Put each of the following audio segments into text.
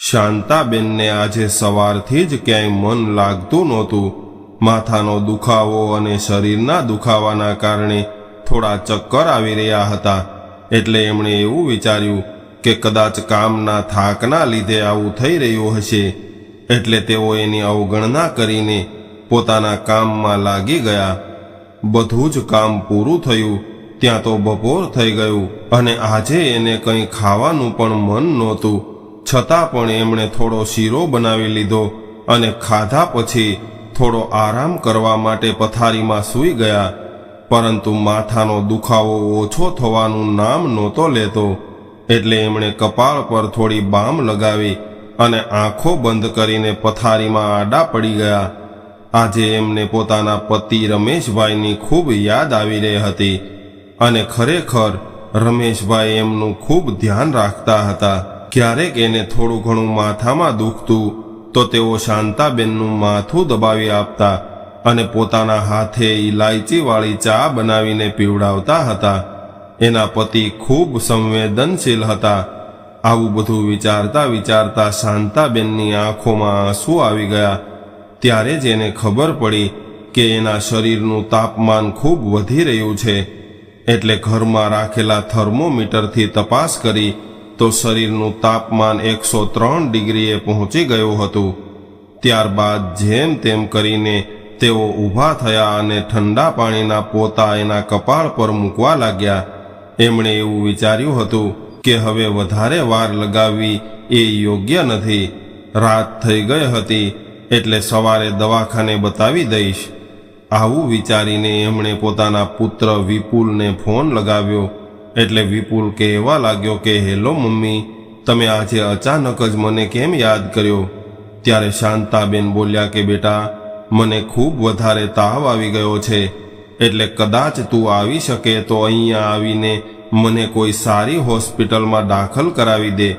શાંતાબેનને આજે સવારથી જ ક્યાંય મન લાગતું નહોતું. માથાનો દુખાવો અને શરીરના દુખાવાના કારણે થોડા ચક્કર આવી રહ્યા હતા. એટલે એમણે એવું વિચાર્યું કે કદાચ કામના થાકના લીધે આવું થઈ રહ્યું હશે. એટલે તેઓ એની અવગણના કરીને પોતાના કામમાં લાગી ગયા. બધું જ કામ પૂરું થયું. ત્યાં તો બપોર થઈ ગયું અને આજે એને કંઈ ખાવાનું પણ મન નહોતું. છતાં પણ એમણે થોડો શીરો બનાવી લીધો અને ખાધા પછી થોડો આરામ કરવા માટે પથારીમાં સૂઈ ગયા. પરંતુ માથાનો દુખાવો ઓછો થવાનું નામ નહોતો લેતો, એટલે એમણે કપાળ પર થોડી બામ લગાવી અને આંખો બંધ કરીને પથારીમાં આડા પડી ગયા. આજે એમને પોતાના પતિ રમેશભાઈની ખૂબ યાદ આવી રહી હતી અને ખરેખર રમેશભાઈ એમનું ખૂબ ધ્યાન રાખતા હતા. ક્યારેક એને થોડું ઘણું માથામાં દુખતું, તો તેઓ શાંતાબેનનું માથું દબાવી આપતા અને પોતાના હાથે ઇલાયચીવાળી ચા બનાવીને પીવડાવતા હતા. એના પતિ ખૂબ સંવેદનશીલ હતા. આવું બધું વિચારતા વિચારતા શાંતાબેનની આંખોમાં આંસુ આવી ગયા. ત્યારે જ એને ખબર પડી કે એના શરીરનું તાપમાન ખૂબ વધી રહ્યું છે. એટલે ઘરમાં રાખેલા થર્મોમીટરથી તપાસ કરી તો શરીરનું તાપમાન એકસો ત્રણ ડિગ્રીએ પહોંચી ગયું હતું. ત્યારબાદ જેમ તેમ કરીને તેઓ ઊભા થયા અને ઠંડા પાણીના પોતા એના કપાળ પર મૂકવા લાગ્યા. એમણે એવું વિચાર્યું હતું કે હવે વધારે વાર લગાવવી એ યોગ્ય નથી. રાત થઈ ગઈ હતી એટલે સવારે દવાખાને બતાવી દઈશ. આવું વિચારીને એમણે પોતાના પુત્ર વિપુલને ફોન લગાવ્યો. એટલે વિપુલ કહેવા લાગ્યો કે, હેલો મમ્મી, તમે આજે અચાનક જ મને કેમ યાદ કર્યો? ત્યારે શાંતાબેન બોલ્યા કે, બેટા, મને ખૂબ વધારે તાવ આવી ગયો છે, એટલે કદાચ તું આવી શકે તો અહીંયા આવીને મને કોઈ સારી હોસ્પિટલમાં દાખલ કરાવી દે.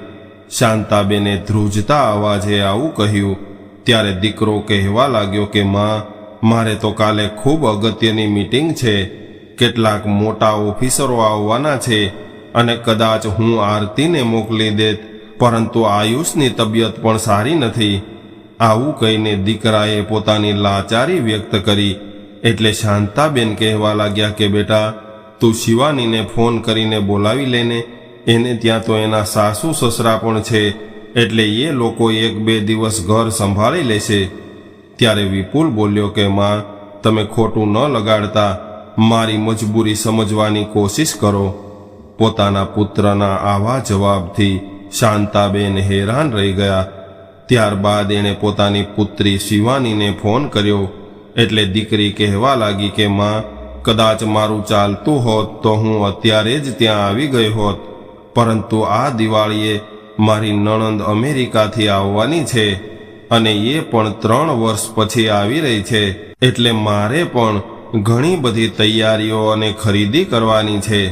શાંતાબેને ધ્રુજતા અવાજે આવું કહ્યું. ત્યારે દીકરો કહેવા લાગ્યો કે, માં, મારે તો કાલે ખૂબ અગત્યની મીટિંગ છે કેટલાક મોટા ઓફિસરો આવવાના છે અને કદાચ હું આરતીને મોકલી દેત, પરંતુ આયુષની તબિયત પણ સારી નથી. આવું કહીને દીકરાએ પોતાની લાચારી વ્યક્ત કરી. એટલે શાંતાબેન કહેવા લાગ્યા કે, બેટા, તું શિવાનીને ફોન કરીને બોલાવી લેને. એને ત્યાં તો એના સાસુ સસરા પણ છે, એટલે એ લોકો એક બે દિવસ ઘર સંભાળી લેશે. ત્યારે વિપુલ બોલ્યો કે, માં, તમે ખોટું ન લગાડતા. મારી મજબૂરી સમજવાની કોશિશ કરો. પોતાના પુત્રના આવા જવાબથી શાંતાબેન હેરાન રહી ગયા. ત્યારબાદ એણે પોતાની પુત્રી શિવાનીને ફોન કર્યો. એટલે દીકરી કહેવા લાગી કે, માં, કદાચ મારું ચાલતું હોત તો હું અત્યારે જ ત્યાં આવી ગઈ હોત. પરંતુ આ દિવાળીએ મારી નણંદ અમેરિકાથી આવવાની છે અને એ પણ ત્રણ વર્ષ પછી આવી રહી છે. એટલે મારે પણ ઘણી બધી તૈયારીઓ અને ખરીદી કરવાની છે.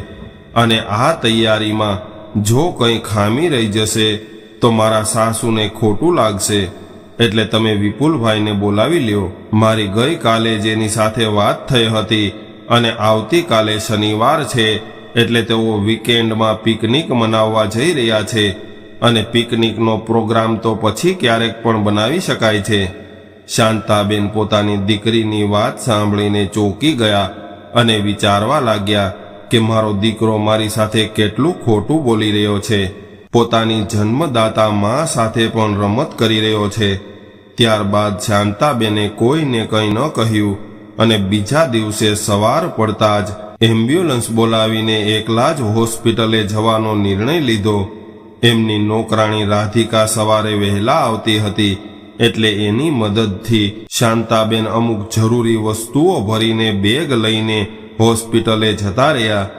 અને આ તૈયારીમાં જો કંઈ ખામી રહી જશે, તો મારા સાસુને ખોટું લાગશે. એટલે તમે વિપુલભાઈને બોલાવી લ્યો. મારી ગઈકાલે જેની સાથે વાત થઈ હતી અને આવતીકાલે શનિવાર છે, એટલે તેઓ વીકેન્ડમાં પિકનિક મનાવવા જઈ રહ્યા છે. અને પિકનિકનો પ્રોગ્રામ તો પછી ક્યારેક પણ બનાવી શકાય છે. શાંતાબેન પોતાની દીકરીની વાત સાંભળીને ચોંકી ગયા અને વિચારવા લાગ્યા કે મારો દીકરો મારી સાથે કેટલું ખોટું બોલી રહ્યો છે. પોતાની જન્મદાતા મા સાથે પણ રમત કરી રહ્યો છે. ત્યારબાદ શાંતાબેને કોઈને કંઈ ન કહ્યું અને બીજા દિવસે સવાર પડતા જ એમ્બ્યુલન્સ બોલાવીને એકલા જ હોસ્પિટલે જવાનો નિર્ણય લીધો. એમની નોકરાણી રાધિકા સવારે વહેલા આવતી હતી એટલે એની મદદથી શાંતાબેન અમુક જરૂરી વસ્તુઓ ભરીને બેગ લઈને હોસ્પિટલે જતા રહ્યા.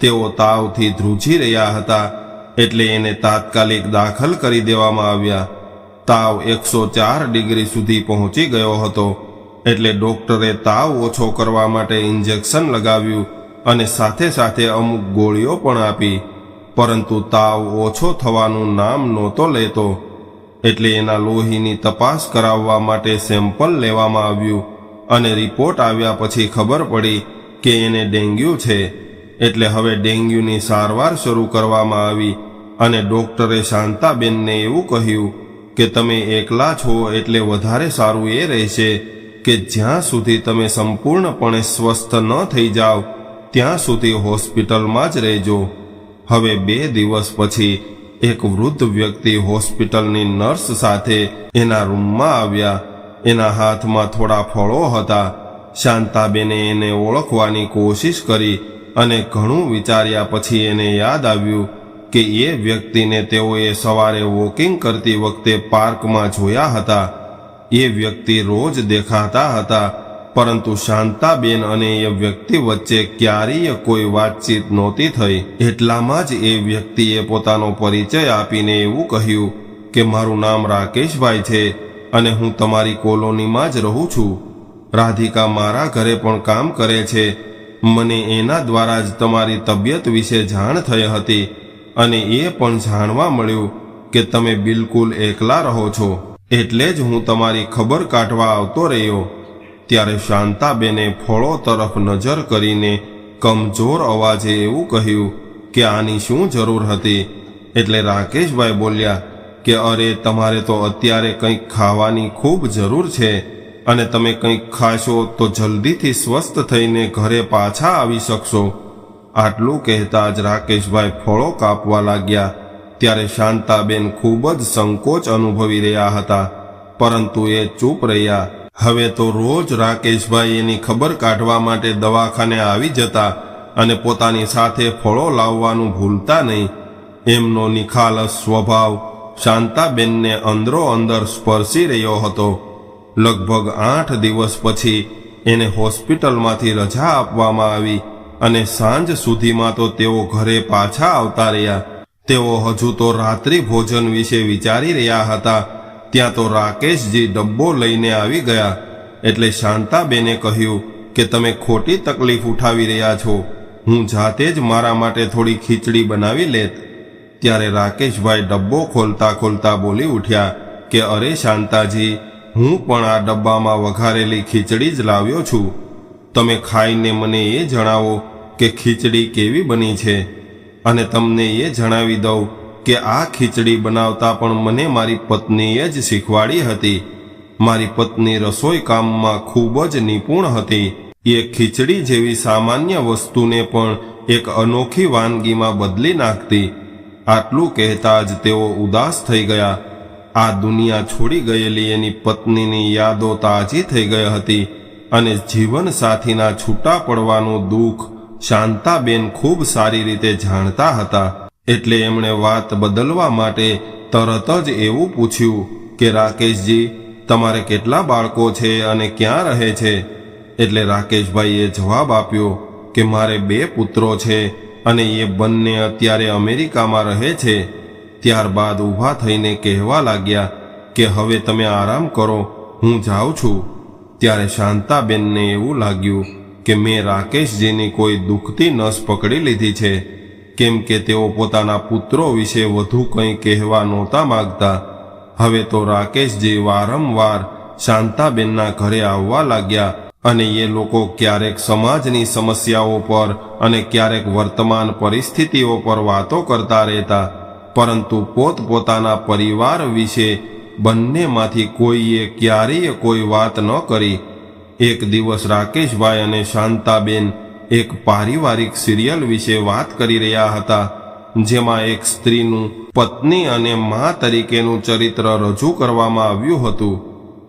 તેઓ તાવથી ધ્રુજી રહ્યા હતા, એટલે એને તાત્કાલિક દાખલ કરી દેવામાં આવ્યા. તાવ એકસો ચાર ડિગ્રી સુધી પહોંચી ગયો હતો, એટલે ડોક્ટરે તાવ ઓછો કરવા માટે ઇન્જેક્શન લગાવ્યું અને સાથે સાથે અમુક ગોળીઓ પણ આપી. પરંતુ તાવ ઓછો થવાનું નામ નહોતો લેતો. એટલે એના લોહીની તપાસ કરાવવા માટે સેમ્પલ લેવામાં આવ્યું અને રિપોર્ટ આવ્યા પછી ખબર પડી કે એને ડેન્ગ્યુ છે. એટલે હવે ડેન્ગ્યુની સારવાર શરૂ કરવામાં આવી અને ડોક્ટરે શાંતાબેનને એવું કહ્યું કે તમે એકલા છો એટલે વધારે સારું એ રહેશે કે જ્યાં સુધી તમે સંપૂર્ણપણે સ્વસ્થ ન થઈ જાઓ, ત્યાં સુધી હોસ્પિટલમાં જ રહેજો. હવે બે દિવસ પછી એક વૃદ્ધ વ્યક્તિ હોસ્પિટલની નર્સ સાથે એના રૂમમાં આવ્યા. એના હાથમાં થોડા ફળો હતા. શાંતાબેને એને ઓળખવાની કોશિશ કરી અને ઘણું વિચાર્યા પછી એને યાદ આવ્યું કે એ વ્યક્તિને તેઓએ સવારે વોકિંગ કરતી વખતે પાર્કમાં જોયા હતા. એ વ્યક્તિ રોજ દેખાતા હતા. પરંતુ શાંતાબેન અને એ વ્યક્તિ વચ્ચે ક્યારેય કોઈ વાતચીત નહોતી થઈ. એટલામાં જ એ વ્યક્તિએ પોતાનો પરિચય આપીને એવું કહ્યું કે, મારું નામ રાકેશભાઈ છે અને હું તમારી કોલોનીમાં જ રહું છું. રાધિકા મારા ઘરે પણ કામ કરે છે. મને એના દ્વારા જ તમારી તબિયત વિશે જાણ થઈ હતી અને એ પણ જાણવા મળ્યું કે તમે બિલકુલ એકલા રહો છો. એટલે જ હું તમારી ખબર કાઢવા આવતો રહ્યો. ત્યારે શાંતાબેને ફળો તરફ નજર કરીને કમજોર અવાજે એવું કહ્યું કે આની શું જરૂર હતી? એટલે રાકેશભાઈ બોલ્યા કે અરે, તમારે તો અત્યારે કંઈક ખાવાની ખૂબ જરૂર છે અને તમે કંઈક ખાશો તો જલ્દીથી સ્વસ્થ થઈને ઘરે પાછા આવી શકશો. આટલું કહેતા જ રાકેશભાઈ ફળો કાપવા લાગ્યા. ત્યારે શાંતાબેન ખૂબ જ સંકોચ અનુભવી રહ્યા હતા, પરંતુ એ ચૂપ રહ્યા. હવે તો રોજ રાકેશભાઈ એની ખબર કાઢવા માટે દવાખાને આવી જતા અને પોતાની સાથે ફળો લાવવાનું ભૂલતા નહીં. એમનો નિખાલસ સ્વભાવ શાંતાબેનને અંદરો અંદર સ્પર્શી રહ્યો હતો. લગભગ આઠ દિવસ પછી એને હોસ્પિટલમાંથી રજા આપવામાં આવી અને સાંજ સુધીમાં તો તેઓ ઘરે પાછા આવતા રહ્યા. તેઓ હજુ તો રાત્રિ ભોજન વિશે વિચારી રહ્યા હતા. ત્યાં તો રાકેશજી ડબ્બો લઈને આવી ગયા. એટલે શાંતાબેને કહ્યું કે તમે ખોટી તકલીફ ઉઠાવી રહ્યા છો. હું જાતે જ મારા માટે થોડી ખીચડી બનાવી લેત. ત્યારે રાકેશભાઈ ડબ્બો ખોલતા ખોલતા બોલી ઉઠ્યા કે અરે શાંતાજી, હું પણ આ ડબ્બામાં વઘારેલી ખીચડી જ લાવ્યો છું. તમે ખાઈને મને એ જણાવો કે ખીચડી કેવી બની છે? અને તમને એ જણાવી દઉં કે આ ખીચડી બનાવતા પણ મને મારી પત્નીએ જ શીખવાડી હતી. મારી પત્ની રસોઈ કામમાં ખૂબ જ નિપુણ હતી. એ ખીચડી જેવી સામાન્ય વસ્તુને પણ એક અનોખી વાનગીમાં બદલી નાખતી. આટલું કહેતા જ તેઓ ઉદાસ થઈ ગયા. આ દુનિયા છોડી ગયેલી એની પત્નીની યાદો તાજી થઈ ગઈ હતી અને જીવનસાથીના છૂટા પડવાનું દુઃખ શાંતાબેન ખૂબ સારી રીતે જાણતા હતા. એટલે એમણે વાત બદલવા માટે તરત જ એવું પૂછ્યું કે, રાકેશજી, તમારે કેટલા બાળકો છે અને ક્યાં રહે છે? એટલે રાકેશભાઈએ જવાબ આપ્યો કે, મારે બે પુત્રો છે અને એ બંને અત્યારે અમેરિકામાં રહે છે. ત્યારબાદ ઊભા થઈને કહેવા લાગ્યા કે, હવે તમે આરામ કરો, હું જાઉં છું. ત્યારે શાંતાબેનને એવું લાગ્યું કે, મેં રાકેશજીની કોઈ દુખતી નસ પકડી લીધી છે. કેમ કે તેઓ પોતાના પુત્રો વિશે વધુ કંઈ કહેવા નહોતા માગતા. હવે તો રાકેશજી વારંવાર શાંતાબેનના ઘરે આવવા લાગ્યા અને એ લોકો ક્યારેક સમાજની સમસ્યાઓ પર અને ક્યારેક વર્તમાન પરિસ્થિતિઓ પર વાતો કરતા રહેતા. પરંતુ પોતપોતાના પરિવાર વિશે બંનેમાંથી કોઈએ ક્યારેય કોઈ વાત ન કરી. એક દિવસ રાકેશભાઈ અને શાંતાબેન એક પારિવારિક સિરિયલ વિશે વાત કરી રહ્યા હતા, જેમાં એક સ્ત્રીનું પત્ની અને મા તરીકેનું ચરિત્ર રજૂ કરવામાં આવ્યું હતું.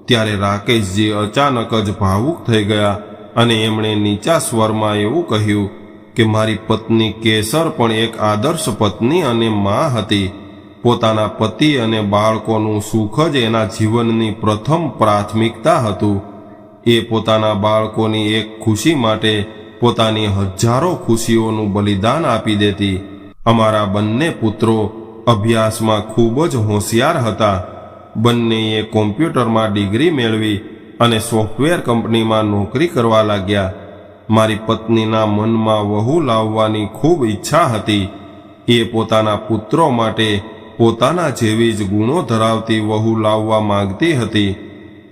ત્યારે રાકેશજી અચાનક જ ભાવુક થઈ ગયા અને એમણે નીચા સ્વરમાં એવું કહ્યું કે, મારી પત્ની કેસર પણ એક આદર્શ પત્ની અને મા હતી. પોતાના પતિ અને બાળકોનું સુખ જ એના જીવનની પ્રથમ પ્રાથમિકતા હતું. એ પોતાના બાળકોની એક ખુશી માટે પોતાની હજારો ખુશીઓનું બલિદાન આપી દેતી. અમારા બંને પુત્રો અભ્યાસમાં ખૂબ જ હોશિયાર હતા. બંનેએ કોમ્પ્યુટરમાં ડિગ્રી મેળવી અને સોફ્ટવેર કંપનીમાં નોકરી કરવા લાગ્યા. મારી પત્નીના મનમાં વહુ લાવવાની ખૂબ ઈચ્છા હતી. એ પોતાના પુત્રો માટે પોતાના જેવી જ ગુણો ધરાવતી વહુ લાવવા માંગતી હતી.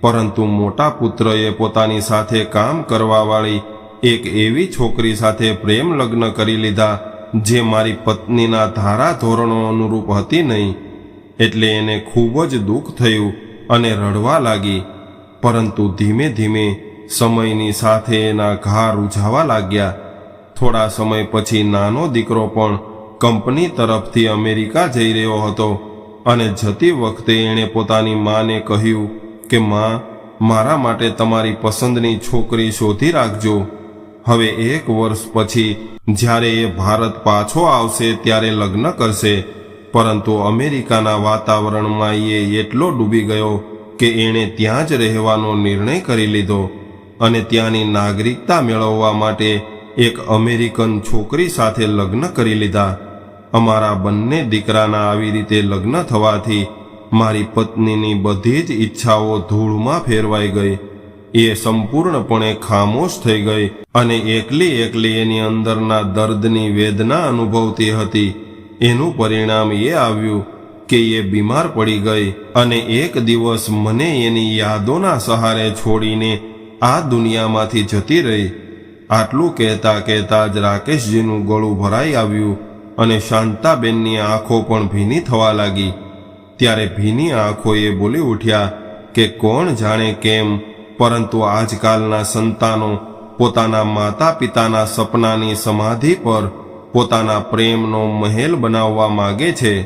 પરંતુ મોટા પુત્રએ પોતાની સાથે કામ કરવાવાળી એક એવી છોકરી સાથે પ્રેમ લગ્ન કરી લીધા જે મારી પત્નીના ધારા ધોરણો અનુરૂપ હતી નહીં. એટલે એને ખૂબ જ દુઃખ થયું અને રડવા લાગી. પરંતુ ધીમે ધીમે સમયની સાથે એના ઘા રૂઝાવા લાગ્યા. થોડા સમય પછી નાનો દીકરો પણ કંપની તરફથી અમેરિકા જઈ રહ્યો હતો અને જતી વખતે એણે પોતાની માને કહ્યું કે, માં, મારા માટે તમારી પસંદની છોકરી શોધી રાખજો. હવે એક વર્ષ પછી જ્યારે એ ભારત પાછો આવશે ત્યારે લગ્ન કરશે. પરંતુ અમેરિકાના વાતાવરણમાં એ એટલો ડૂબી ગયો કે એણે ત્યાં જ રહેવાનો નિર્ણય કરી લીધો અને ત્યાંની નાગરિકતા મેળવવા માટે એક અમેરિકન છોકરી સાથે લગ્ન કરી લીધા. અમારા બંને દીકરાના આવી રીતે લગ્ન થવાથી મારી પત્નીની બધી જ ઈચ્છાઓ ધૂળમાં ફેરવાઈ ગઈ. એ સંપૂર્ણપણે ખામોશ થઈ ગઈ અને એકલી એકલી એની અંદરના દર્દની વેદના અનુભવતી હતી. એનું પરિણામ એ આવ્યું કે એ બીમાર પડી ગઈ અને એક દિવસ મને એની યાદોના સહારે છોડીને આ દુનિયામાંથી જતી રહી. આટલું કહેતા કહેતા જ રાકેશજીનું ગળું ભરાઈ આવ્યું અને શાંતાબેનની આંખો પણ ભીની થવા લાગી. ત્યારે ભીની આંખોએ બોલી ઉઠ્યા કે કોણ જાણે કેમ પરંતુ આજકાલના સંતાનો પોતાના માતા પિતાના સપનાની સમાધિ પર પોતાના પ્રેમનો મહેલ બનાવવા માગે છે.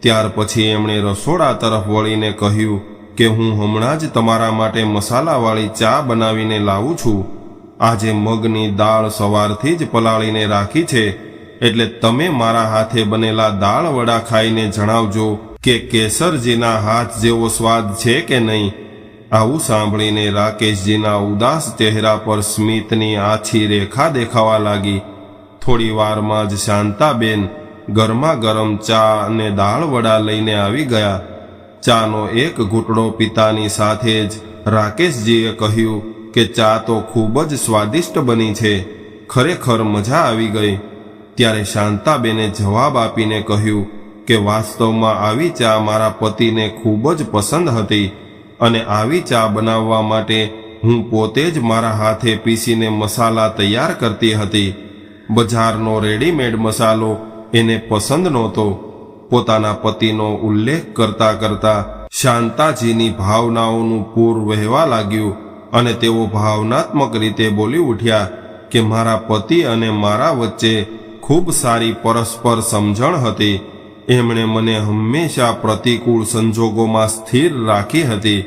ત્યાર પછી એમણે રસોડા તરફ વળીને કહ્યું કે હું હમણાં જ તમારા માટે મસાલાવાળી ચા બનાવીને લાવું છું. આજે મગની દાળ સવારથી જ પલાળીને રાખી છે. એટલે તમે મારા હાથે બનેલા દાળ વડા ખાઈને જણાવજો કે કેસરજીના હાથ જેવો સ્વાદ છે કે નહીં. આવું સાંભળીને રાકેશજીના ઉદાસ ચહેરા પર સ્મિતની આછી રેખા દેખાવા લાગી. થોડી વારમાં જ શાંતાબેન ગરમા ગરમ ચા અને દાળ વડા લઈને આવી ગયા. ચાનો એક ઘૂંટડો પિતાની સાથે જ રાકેશજીએ કહ્યું કે ચા તો ખૂબ જ સ્વાદિષ્ટ બની છે, ખરેખર મજા આવી ગઈ. ત્યારે શાંતાબેને જવાબ આપીને કહ્યું કે વાસ્તવમાં આવી ચા મારા પતિને ખૂબ જ પસંદ હતી. અને આવી ચા બનાવવા માટે હું પોતે જ મારા હાથે પીસીને મસાલા તૈયાર કરતી હતી. બજારનો રેડીમેડ મસાલો એને પસંદ નહોતો. પોતાના પતિનો ઉલ્લેખ કરતા કરતા શાંતાજીની ભાવનાઓનું પૂર વહેવા લાગ્યું અને તેઓ ભાવનાત્મક રીતે બોલી ઉઠ્યા કે મારા પતિ અને મારા વચ્ચે ખૂબ સારી પરસ્પર સમજણ હતી. એમણે મને હંમેશા પ્રતિકૂળ સંજોગોમાં સ્થિર રાખી હતી.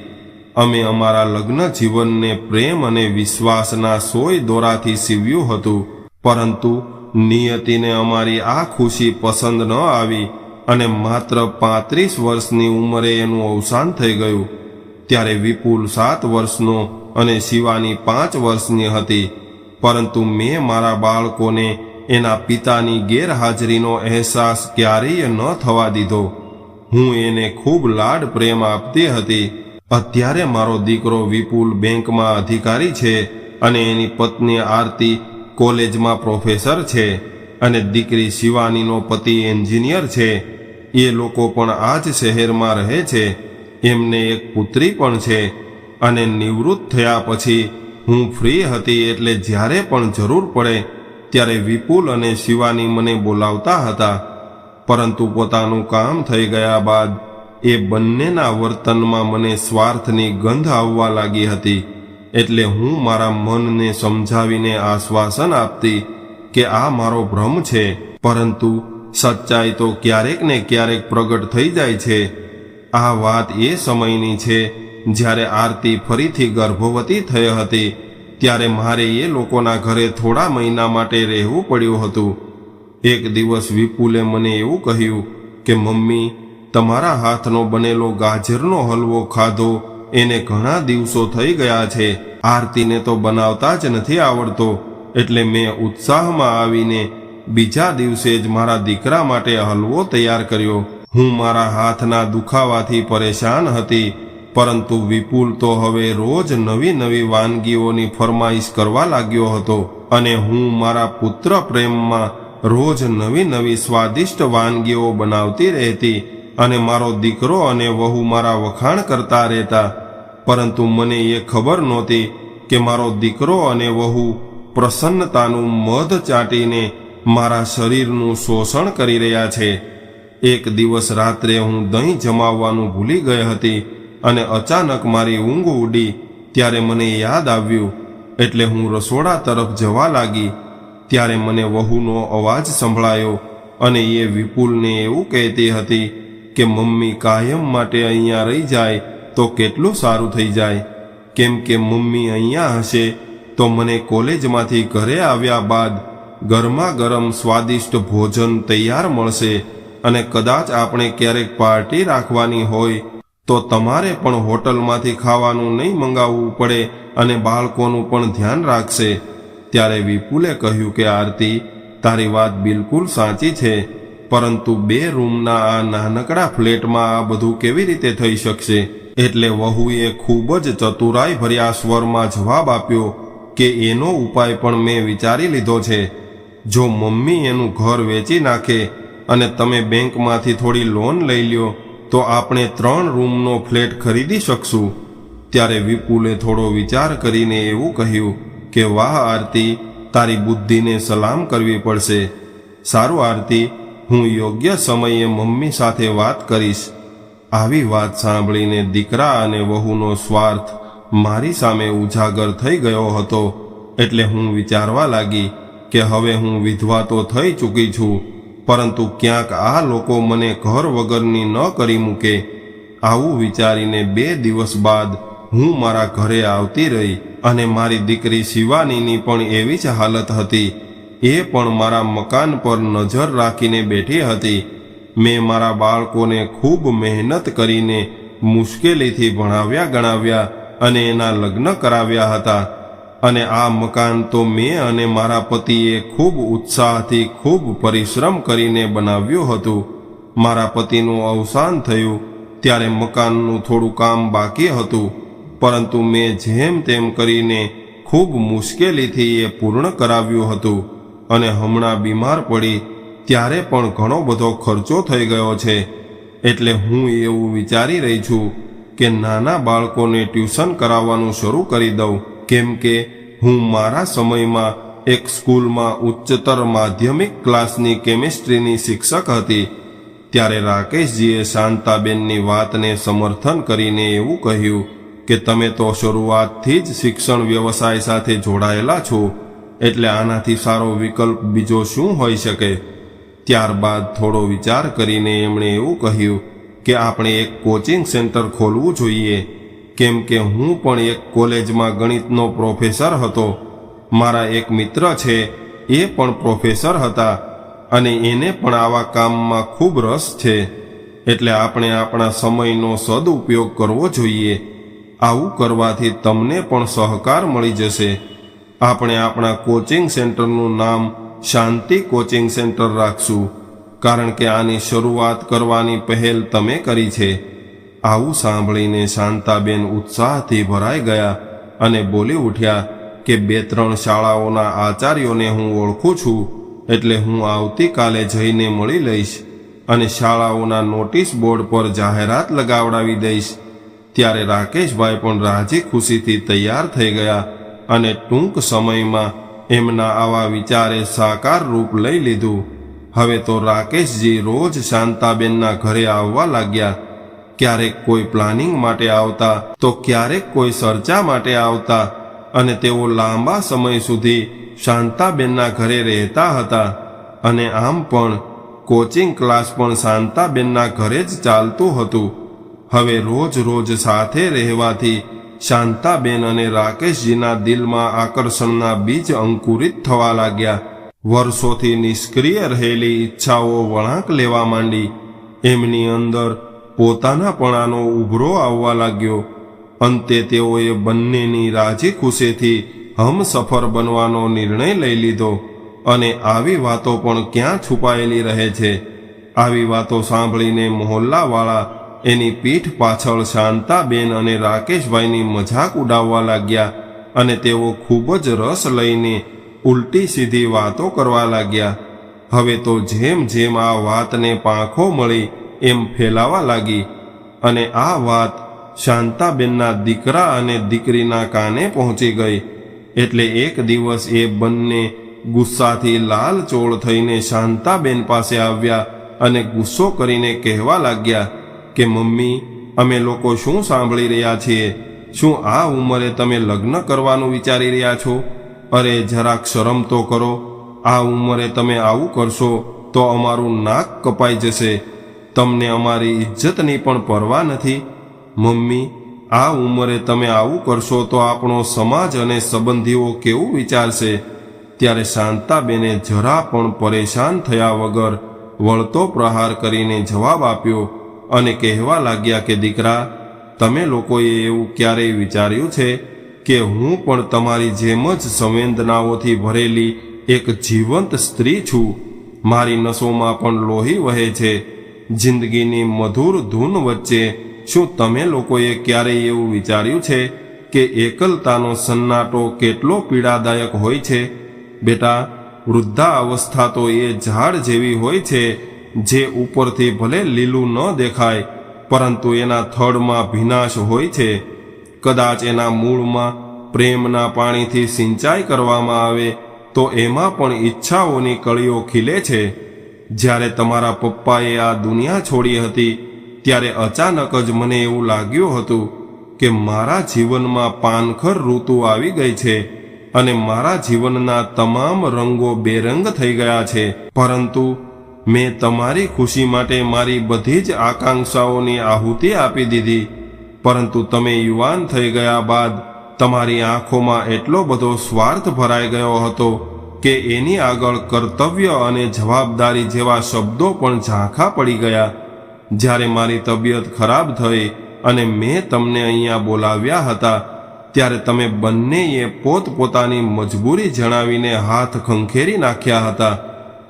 અમે અમારા લગ્ન જીવનને પ્રેમ અને વિશ્વાસના સોય દોરાથી સીવ્યું હતું. પરંતુ નિયતિને અમારી આ ખુશી પસંદ ન આવી અને માત્ર પાંત્રીસ વર્ષની ઉંમરે એનું અવસાન થઈ ગયું. ત્યારે વિપુલ સાત વર્ષનો અને શિવાની પાંચ વર્ષની હતી. પરંતુ મેં મારા બાળકોને એના પિતાની ગેરહાજરીનો અહેસાસ ક્યારેય ન થવા દીધો. હું એને ખૂબ લાડ પ્રેમ આપતી હતી. અત્યારે મારો દીકરો વિપુલ બેંકમાં અધિકારી છે અને એની પત્ની આરતી કોલેજમાં પ્રોફેસર છે અને દીકરી શિવાનીનો પતિ એન્જિનિયર છે. એ લોકો પણ આ જ શહેરમાં રહે છે. એમને એક પુત્રી પણ છે અને નિવૃત્ત થયા પછી હું ફ્રી હતી એટલે જ્યારે પણ જરૂર પડે ત્યારે વિપુલ અને શિવાની મને બોલાવતા હતા. પરંતુ પોતાનું કામ થઈ ગયા બાદ એ બંનેના વર્તનમાં મને સ્વાર્થની ગંધ આવવા લાગી હતી, એટલે હું મારા મનને સમજાવીને આશ્વાસન આપતી કે આ મારો ભ્રમ છે, પરંતુ સચ્ચાઈ તો ક્યારેક ને ક્યારેક પ્રગટ થઈ જાય છે. આ વાત એ સમયની છે, જ્યારે આરતી ફરીથી ગર્ભવતી થઈ હતી, ત્યારે મારે એ લોકોના ઘરે થોડા મહિના માટે રહેવું પડ્યું હતું. એક દિવસ વિપુલે મને એવું કહ્યું કે, મમ્મી તમારા હાથનો બનેલો ગાજરનો હલવો ખાધો. એને ઘણા દિવસો થઈ ગયા છે. આરતીને તો બનાવતા જ નથી આવડતો. એટલે મેં ઉત્સાહમાં આવીને બીજા દિવસે જ મારા દીકરા માટે હલવો તૈયાર કર્યો. હું મારા હાથના દુખાવાથી પરેશાન હતી. પરંતુ વિપુલ તો હવે રોજ નવી નવી વાનગીઓની ફરમાઈશ કરવા લાગ્યો હતો અને હું મારા પુત્ર પ્રેમમાં રોજ નવી નવી સ્વાદિષ્ટ વાનગીઓ બનાવતી રહેતી. અને મારો દીકરો અને વહુ મારા વખાણ કરતા રહેતા. પરંતુ મને એ ખબર નહોતી કે મારો દીકરો અને વહુ પ્રસન્નતાનું મધ ચાટીને મારા શરીરનું શોષણ કરી રહ્યા છે. એક દિવસ રાત્રે હું દહીં જમાવવાનું ભૂલી ગઈ હતી અને અચાનક મારી ઊંઘ ઉડી ત્યારે મને યાદ આવ્યું. એટલે હું રસોડા તરફ જવા લાગી. ત્યારે મને વહુનો અવાજ સંભળાયો અને એ વિપુલને એવું કહેતી હતી કે મમ્મી કાયમ માટે અહીંયા રહી જાય તો કેટલું સારું થઈ જાય. કેમ કે મમ્મી અહીંયા હશે તો મને કોલેજમાંથી ઘરે આવ્યા બાદ ગરમા ગરમ સ્વાદિષ્ટ ભોજન તૈયાર મળશે અને કદાચ આપણે ક્યારેક પાર્ટી રાખવાની હોય તો તમારે પણ હોટલમાંથી ખાવાનું નહીં મંગાવવું પડે અને બાળકોનું પણ ધ્યાન રાખશે. ત્યારે વિપુલે કહ્યું કે, આરતી, તારી વાત બિલકુલ સાચી છે. પરંતુ બે રૂમના આ નાનકડા ફ્લેટમાં આ બધું કેવી રીતે થઈ શકશે? એટલે વહુએ ખૂબ જ ચતુરાઈ ભર્યા સ્વરમાં જવાબ આપ્યો કે એનો ઉપાય પણ મેં વિચારી લીધો છે. જો મમ્મી એનું ઘર વેચી નાખે અને તમે બેંકમાંથી થોડી લોન લઈ લ્યો, તો આપણે ત્રણ રૂમનો ફ્લેટ ખરીદી શકશું. ત્યારે વિપુલે થોડો વિચાર કરીને એવું કહ્યું કે, વાહ આરતી, તારી બુદ્ધિને સલામ કરવી પડશે. સારું આરતી હું યોગ્ય સમયે મમ્મી સાથે વાત કરીશ. આવી વાત સાંભળીને દીકરા અને વહુનો સ્વાર્થ મારી સામે ઉજાગર થઈ ગયો હતો, એટલે હું વિચારવા લાગી કે હવે હું વિધવા તો થઈ ચૂકી છું, પરંતુ ક્યાંક આ લોકો મને ઘર વગરની ન કરી મૂકે. આવું વિચારીને બે દિવસ બાદ હું મારા ઘરે આવતી રહી અને મારી દીકરી શિવાનીની પણ એવી જ હાલત હતી એ પણ મારા મકાન પર નજર રાખીને બેઠી હતી. મેં મારા બાળકોને ખૂબ મહેનત કરીને મુશ્કેલીથી ભણાવ્યા ગણાવ્યા અને એના લગ્ન કરાવ્યા હતા. અને આ મકાન તો મેં અને મારા પતિએ ખૂબ ઉત્સાહથી ખૂબ પરિશ્રમ કરીને બનાવ્યું હતું. મારા પતિનું અવસાન થયું ત્યારે મકાનનું થોડું કામ બાકી હતું, પરંતુ મેં જેમ તેમ કરીને ખૂબ મુશ્કેલીથી એ પૂર્ણ કરાવ્યું હતું. અને હમણાં બીમાર પડી ત્યારે પણ ઘણો બધો ખર્ચો થઈ ગયો છે. એટલે હું એવું વિચારી રહી છું કે નાના બાળકોને ટ્યુશન કરાવવાનું શરૂ કરી દઉં. કેમ કે હું મારા સમયમાં એક સ્કૂલમાં ઉચ્ચતર માધ્યમિક ક્લાસની કેમિસ્ટ્રીની શિક્ષક હતી. ત્યારે રાકેશજીએ શાંતાબેનની વાતને સમર્થન કરીને એવું કહ્યું કે તમે તો શરૂઆતથી જ શિક્ષણ વ્યવસાય સાથે જોડાયેલા છો. એટલે આનાથી સારો વિકલ્પ બીજો શું હોઈ શકે? ત્યારબાદ થોડો વિચાર કરીને એમણે એવું કહ્યું કે આપણે એક કોચિંગ સેન્ટર ખોલવું જોઈએ. કેમ કે હું પણ એક કોલેજમાં ગણિતનો પ્રોફેસર હતો. મારા એક મિત્ર છે, એ પણ પ્રોફેસર હતા અને એને પણ આવા કામમાં ખૂબ રસ છે. એટલે આપણે આપણા સમયનો સદુપયોગ કરવો જોઈએ. આવું કરવાથી તમને પણ સહકાર મળી જશે. આપણે આપણા કોચિંગ સેન્ટરનું નામ શાંતિ કોચિંગ સેન્ટર રાખશું, કારણ કે આની શરૂઆત કરવાની પહેલ તમે કરી છે. આવું સાંભળીને શાંતાબેન ઉત્સાહથી ભરાઈ ગયા અને બોલી ઉઠ્યા કે બે ત્રણ શાળાઓના આચાર્યોને હું ઓળખું છું, એટલે હું આવતીકાલે જઈને મળી લઈશ અને શાળાઓના નોટિસ બોર્ડ પર જાહેરાત લગાવડાવી દઈશ. ત્યારે રાકેશભાઈ પણ રાજી ખુશીથી તૈયાર થઈ ગયા અને ટૂંક સમયમાં એમના આવા વિચારે સાકાર રૂપ લઈ લીધું. હવે તો રાકેશજી રોજ શાંતાબેનના ઘરે આવવા લાગ્યા. ક્યારેક કોઈ પ્લાનિંગ માટે આવતા, તો ક્યારેક કોઈ ચર્ચા માટે આવતા અને તેઓ લાંબા સમય સુધી શાંતાબેનના ઘરે રહેતા હતા. અને આમ પણ કોચિંગ ક્લાસ પણ શાંતાબેનના ઘરે જ ચાલતું હતું. હવે રોજ રોજ સાથે રહેવાથી શાંતાબેન અને રાકેશજીના દિલમાં આકર્ષણના બીજ અંકુરિત થવા લાગ્યા. વર્ષોથી નિષ્ક્રિય રહેલી ઈચ્છાઓ વળાંક લેવા માંડી. એમની અંદર પોતાનાપણાનો ઉભરો આવવા લાગ્યો. અંતે તેઓએ બંનેની રાજી ખુશીથી હમસફર બનવાનો નિર્ણય લઈ લીધો અને આવી વાતો પણ ક્યાં છુપાયેલી રહે છે? આવી વાતો સાંભળીને મોહલ્લાવાળા એની પીઠ પાછળ શાંતાબેન અને રાકેશભાઈની મજાક ઉડાવવા લાગ્યા અને તેઓ ખૂબ જ રસ લઈને ઉલટી સીધી વાતો કરવા લાગ્યા. હવે તો જેમ જેમ આ વાતને પાંખો મળી એમ ફેલાવા લાગી અને આ વાત શાંતાબેનના દીકરા અને દીકરીના કાને પહોંચી ગઈ. એટલે એક દિવસ એ બંને ગુસ્સાથી લાલ ચોળ થઈને શાંતાબેન પાસે આવ્યા અને ગુસ્સો કરીને કહેવા લાગ્યા કે મમ્મી, અમે લોકો શું સાંભળી રહ્યા છીએ? શું આ ઉંમરે તમે લગ્ન કરવાનું વિચારી રહ્યા છો? અરે જરાક શરમ તો કરો. આ ઉંમરે તમે આવું કરશો તો અમારું નાક કપાઈ જશે. તમને અમારી ઇજ્જતની પણ પરવા નથી. મમ્મી, આ ઉંમરે તમે આવું કરશો તો આપણો સમાજ અને સંબંધીઓ કેવું વિચારશે? ત્યારે શાંતાબેને જરા પણ પરેશાન થયા વગર વળતો પ્રહાર કરીને જવાબ આપ્યો અને કહેવા લાગ્યા કે, દીકરા, તમે લોકોએ એવું ક્યારેય વિચાર્યું છે કે હું પણ તમારી જેમ જ સંવેદનાઓથી ભરેલી એક જીવંત સ્ત્રી છું? મારી નસોમાં પણ લોહી વહે છે. જિંદગીની મધુર ધૂન વચ્ચે શું તમે લોકોએ ક્યારેય એવું વિચાર્યું છે કે એકલતાનો સન્નાટો કેટલો પીડાદાયક હોય છે? બેટા વૃદ્ધા અવસ્થા તો એ ઝાડ જેવી હોય છે જે ઉપરથી ભલે લીલું ન દેખાય, પરંતુ એના થડમાં ભીનાશ હોય છે. કદાચ એના મૂળમાં પ્રેમના પાણીથી સિંચાઈ કરવામાં આવે, તો એમાં પણ ઈચ્છાઓની કળીઓ ખીલે છે. જ્યારે તમારા પપ્પાએ આ દુનિયા છોડી હતી, ત્યારે અચાનક જ મને એવું લાગ્યું હતું કે મારા જીવનમાં પાનખર ઋતુ આવી ગઈ છે અને મારા જીવનના તમામ રંગો બેરંગ થઈ ગયા છે. પરંતુ મેં તમારી ખુશી માટે મારી બધી જ આકાંક્ષાઓની આહુતિ આપી દીધી. પરંતુ તમે યુવાન થઈ ગયા બાદ તમારી આંખોમાં એટલો બધો સ્વાર્થ ભરાઈ ગયો હતો કે એની આગળ કર્તવ્ય અને જવાબદારી જેવા શબ્દો પણ ઝાંખા પડી ગયા. જ્યારે મારી તબિયત ખરાબ થઈ અને મેં તમને અહીંયા બોલાવ્યા હતા, ત્યારે તમે બંનેએ પોતપોતાની મજબૂરી જણાવીને હાથ ખંખેરી નાખ્યા હતા.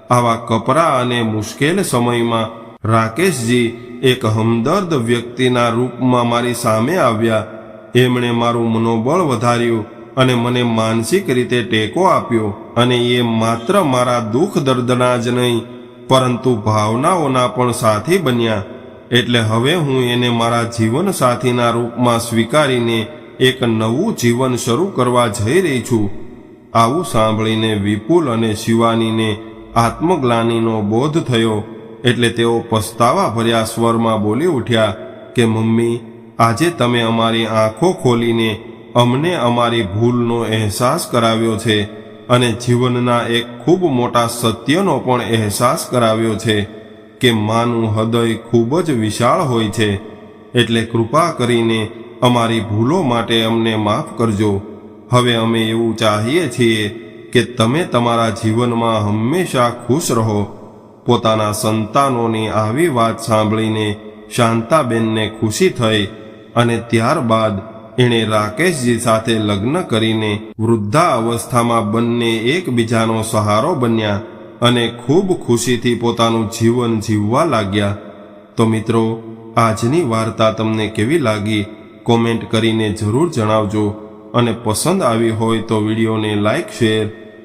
આવા કપરા અને મુશ્કેલ સમયમાં રાકેશજી એક હમદર્દ વ્યક્તિના રૂપમાં મારી સામે આવ્યા. એમણે મારું મનોબળ વધાર્યું અને મને માનસિક રીતે ટેકો આપ્યો અને એ માત્ર મારા દુઃખ દર્દના જ નહીં, પરંતુ ભાવનાઓના પણ સાથી બન્યા. એટલે હવે હું એને મારા જીવન સાથીના રૂપમાં સ્વીકારીને એક નવું જીવન શરૂ કરવા જઈ રહી છું. આવું સાંભળીને વિપુલ અને શિવાનીને આત્મગ્લાનીનો બોધ થયો એટલે તેઓ પસ્તાવા ભર્યા સ્વરમાં બોલી ઉઠ્યા કે, મમ્મી, આજે તમે અમારી આંખો ખોલીને અમને અમારી ભૂલનો અહેસાસ કરાવ્યો છે અને જીવનના એક ખૂબ મોટા સત્યનો પણ અહેસાસ કરાવ્યો છે કે માનું હૃદય ખૂબ જ વિશાળ હોય છે. એટલે કૃપા કરીને અમારી ભૂલો માટે અમને માફ કરજો. હવે અમે એવું ચાહીએ છીએ કે તમે તમારા જીવનમાં હંમેશા ખુશ રહો. પોતાના સંતાનોની આવી વાત સાંભળીને શાંતાબેનને ખુશી થઈ અને ત્યારબાદ એણે રાકેશજી સાથે લગ્ન કરીને વૃદ્ધા અવસ્થામાં બંને એકબીજાનો સહારો બન્યા અને ખૂબ ખુશીથી પોતાનું જીવન જીવવા લાગ્યા. તો મિત્રો, આજની વાર્તા તમને કેવી લાગી? કોમેન્ટ કરીને જરૂર જણાવજો અને પસંદ આવી હોય તો વિડીયોને લાઈક, શેર